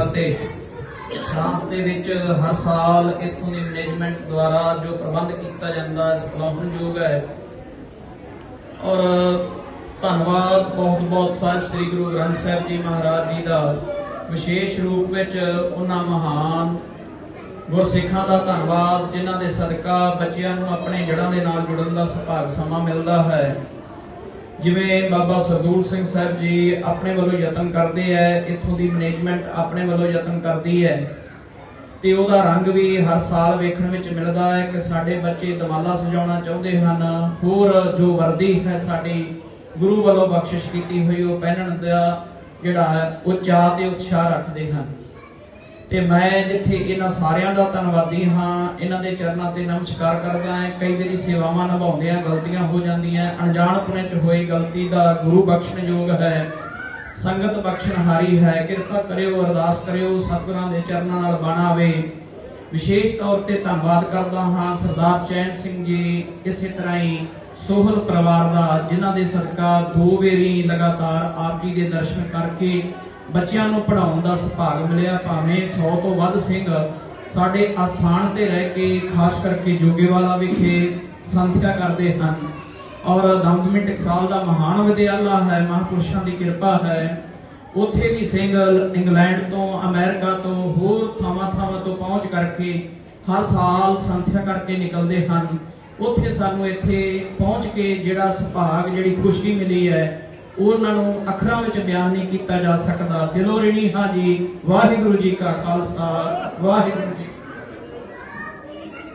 ਫਤਿਹ France ਦੇ ਵਿੱਚ ਹਰ ਸਾਲ ਇੱਥੋਂ ਦੀ ਮੈਨੇਜਮੈਂਟ ਦੁਆਰਾ ਜੋ ਪ੍ਰਬੰਧ ਕੀਤਾ ਜਾਂਦਾ ਹੈ ਹੈ। ਔਰ ਧੰਨਵਾਦ ਬਹੁਤ ਬਹੁਤ ਸਾਹਿਬ, ਸ੍ਰੀ ਗੁਰੂ ਗ੍ਰੰਥ ਸਾਹਿਬ ਜੀ ਮਹਾਰਾਜ ਜੀ ਦਾ। ਵਿਸ਼ੇਸ਼ ਰੂਪ ਵਿੱਚ ਉਹਨਾਂ ਮਹਾਨ ਗੁਰਸਿੱਖਾਂ ਦਾ ਧੰਨਵਾਦ, ਜਿਨ੍ਹਾਂ ਦੇ ਸਦਕਾ ਬੱਚਿਆਂ ਨੂੰ ਆਪਣੇ ਜੜ੍ਹਾਂ ਦੇ ਨਾਲ ਜੁੜਨ ਦਾ ਸੁਭਾਗ ਸਮਾਂ ਮਿਲਦਾ ਹੈ। ਜਿਵੇਂ ਬਾਬਾ ਸਰਦੂਲ ਸਿੰਘ ਸਾਹਿਬ ਜੀ ਆਪਣੇ ਵੱਲੋਂ ਯਤਨ ਕਰਦੇ ਐ ਇੱਥੋਂ ਦੀ ਮੈਨੇਜਮੈਂਟ ਆਪਣੇ ਵੱਲੋਂ ਯਤਨ ਕਰਦੀ ਹੈ ਤੇ ਉਹਦਾ ਰੰਗ ਵੀ ਹਰ ਸਾਲ ਵੇਖਣ ਵਿੱਚ ਮਿਲਦਾ ਹੈ ਕਿ ਸਾਡੇ ਬੱਚੇ ਦਮਾਲਾ ਸਜਾਉਣਾ ਚਾਹੁੰਦੇ ਹਨ। ਹੋਰ ਜੋ ਵਰਦੀ ਹੈ ਸਾਡੀ, ਗੁਰੂ ਵੱਲੋਂ ਬਖਸ਼ਿਸ਼ ਕੀਤੀ ਹੋਈ, ਉਹ ਪਹਿਨਣ ਦਾ ਜਿਹੜਾ ਹੈ, ਉਹ ਚਾਅ ਤੇ ਉਤਸ਼ਾਹ ਰੱਖਦੇ ਹਨ। ਤੇ ਮੈਂ ਜਿੱਥੇ ਇਹਨਾਂ ਸਾਰਿਆਂ ਦਾ ਧੰਨਵਾਦੀ ਹਾਂ। ਇਹਨਾਂ ਦੇ ਚਰਨਾਂ ਤੇ ਨਮਸਕਾਰ ਕਰਦਾ ਹਾਂ। ਕਈ ਵਾਰੀ ਸੇਵਾਵਾਂ ਨਿਭਾਉਂਦਿਆਂ ਗਲਤੀਆਂ ਹੋ ਜਾਂਦੀਆਂ। ਅਣਜਾਣਪੁਣੇ ਚ ਹੋਈ ਗਲਤੀ ਦਾ ਗੁਰੂ ਬਖਸ਼ਣਯੋਗ ਹੈ। ਸੰਗਤ ਬਖਸ਼ਣਹਾਰੀ ਹੈ। ਕਿਰਪਾ ਕਰਿਓ, ਅਰਦਾਸ ਕਰਿਓ, ਸਤਿਗੁਰਾਂ ਦੇ ਚਰਨਾਂ ਨਾਲ ਬਣ ਆਵੇ। ਵਿਸ਼ੇਸ਼ ਤੌਰ ਤੇ ਧੰਨਵਾਦ ਕਰਦਾ ਹਾਂ ਸਰਦਾਰ ਚੈਨ ਸਿੰਘ ਜੀ ਇਸੇ ਤਰ੍ਹਾਂ ਹੀ ਸੋਹਲ ਪਰਿਵਾਰ ਦਾ, ਜਿਨ੍ਹਾਂ ਦੇ ਸਦਕਾ ਦੋ ਵੇਰੀ ਲਗਾਤਾਰ ਆਪ ਜੀ ਦੇ ਦਰਸ਼ਨ ਕਰਕੇ ਬੱਚਿਆਂ ਨੂੰ ਪੜਾਉਣ ਦਾ ਸੁਭਾਗ ਮਿਲਿਆ, ਭਾਵੇਂ 100 ਤੋਂ ਵੱਧ ਸਿੰਘ ਸਾਡੇ ਅਸਥਾਨ ਤੇ ਰਹਿ ਕੇ, ਖਾਸ ਕਰਕੇ ਜੋਗੇਵਾਲਾ ਵਿਖੇ ਸੰਥਿਆ ਕਰਦੇ ਹਨ। ਔਰ ਦਮਦਮੀ ਟਕਸਾਲ ਦਾ ਮਹਾਨ ਵਿਦਿਆਲਾ ਹੈ, ਮਹਾਂਪੁਰਸ਼ਾਂ ਦੀ ਕਿਰਪਾ ਹੈ। ਉੱਥੇ ਵੀ ਸਿੰਘ ਇੰਗਲੈਂਡ ਤੋਂ, ਅਮਰੀਕਾ ਤੋਂ, ਹੋਰ ਥਾਵਾਂ ਥਾਵਾਂ ਤੋਂ ਪਹੁੰਚ ਕਰਕੇ ਹਰ ਸਾਲ ਸੰਥਿਆ ਕਰਕੇ ਨਿਕਲਦੇ ਹਨ। ਉੱਥੇ ਸਾਨੂੰ ਇੱਥੇ ਪਹੁੰਚ ਕੇ ਜਿਹੜਾ ਸੁਭਾਗ, ਜਿਹੜੀ ਖੁਸ਼ੀ ਮਿਲੀ ਹੈ ਉਹਨਾਂ ਨੂੰ ਅੱਖਰਾਂ ਵਿੱਚ ਬਿਆਨ ਨਹੀਂ ਕੀਤਾ ਜਾ ਸਕਦਾ। ਦਿਲੋਂ ਰਿਣੀ ਹਾਂ ਵਾਹਿਗੁਰੂ ਜੀ ਕਾ ਖਾਲਸਾ, ਵਾਹਿਗੁਰੂ ਜੀ